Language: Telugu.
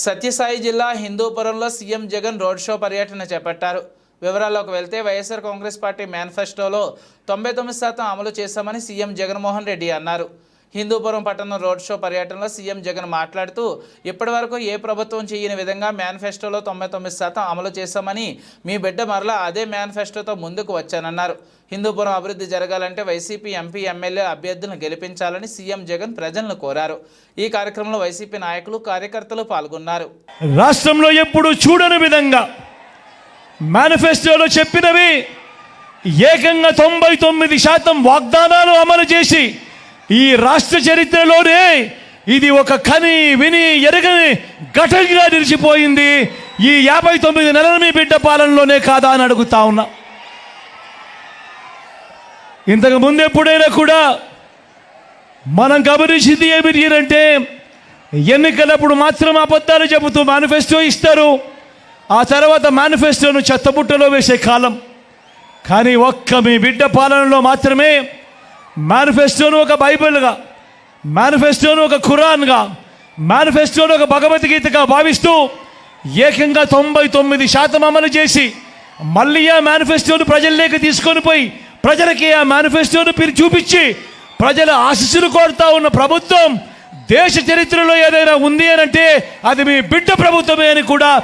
సత్యసాయి జిల్లా హిందూపురంలో సీఎం జగన్ రోడ్ షో పర్యటన చేపట్టారు. వివరాల్లోకి వెళ్తే వైఎస్ఆర్ కాంగ్రెస్ పార్టీ మేనిఫెస్టోలో తొంభై తొమ్మిది శాతం అమలు చేశామని సీఎం జగన్మోహన్ రెడ్డి అన్నారు. హిందూపురం పట్టణం రోడ్ షో పర్యటనలో సీఎం జగన్ మాట్లాడుతూ ఇప్పటివరకు ఏ ప్రభుత్వం చేయని విధంగా మేనిఫెస్టోలో తొంభై తొమ్మిది శాతం అమలు చేశామని మీ బిడ్డ మరలా అదే మేనిఫెస్టోతో ముందుకు వచ్చానన్నారు. హిందూపురం అభివృద్ధి జరగాలంటే వైసీపీ ఎంపీ ఎమ్మెల్యే అభ్యర్థులను గెలిపించాలని సీఎం జగన్ ప్రజలను కోరారు. ఈ కార్యక్రమంలో వైసీపీ నాయకులు కార్యకర్తలు పాల్గొన్నారు. రాష్ట్రంలో ఎప్పుడు చూడని విధంగా మేనిఫెస్టోలో చెప్పినవి ఏకంగా తొంభై తొమ్మిది శాతం వాగ్దానాలు అమలు చేసి ఈ రాష్ట్ర చరిత్రలోనే ఇది ఒక కని విని ఎరగని ఘటనగా నిలిచిపోయింది. ఈ యాభై తొమ్మిది నెలల మీ బిడ్డ పాలనలోనే కాదా అని అడుగుతా ఉన్నా. ఇంతకు ముందు ఎప్పుడైనా కూడా మనం గమనించింది ఏమిటి అంటే ఎన్నికలప్పుడు మాత్రం అబద్ధాలు చెబుతూ మేనిఫెస్టో ఇస్తారు. ఆ తర్వాత మేనిఫెస్టోను చెత్తబుట్టలో వేసే కాలం. కానీ ఒక్క మీ బిడ్డ పాలనలో మాత్రమే మేనిఫెస్టోను ఒక బైబిల్గా మేనిఫెస్టోను ఒక ఖురాన్గా మేనిఫెస్టోను ఒక భగవద్గీతగా భావిస్తూ ఏకంగా తొంభై తొమ్మిది శాతం అమలు చేసి మళ్ళీ ఆ మేనిఫెస్టోను ప్రజల్లోకి తీసుకొని పోయి ప్రజలకి ఆ మేనిఫెస్టోను పిలి చూపించి ప్రజల ఆశీస్సులు కోరుతా ఉన్న ప్రభుత్వం దేశ చరిత్రలో ఏదైనా ఉంది అని అంటే అది మీ బిడ్డ ప్రభుత్వమే అని కూడా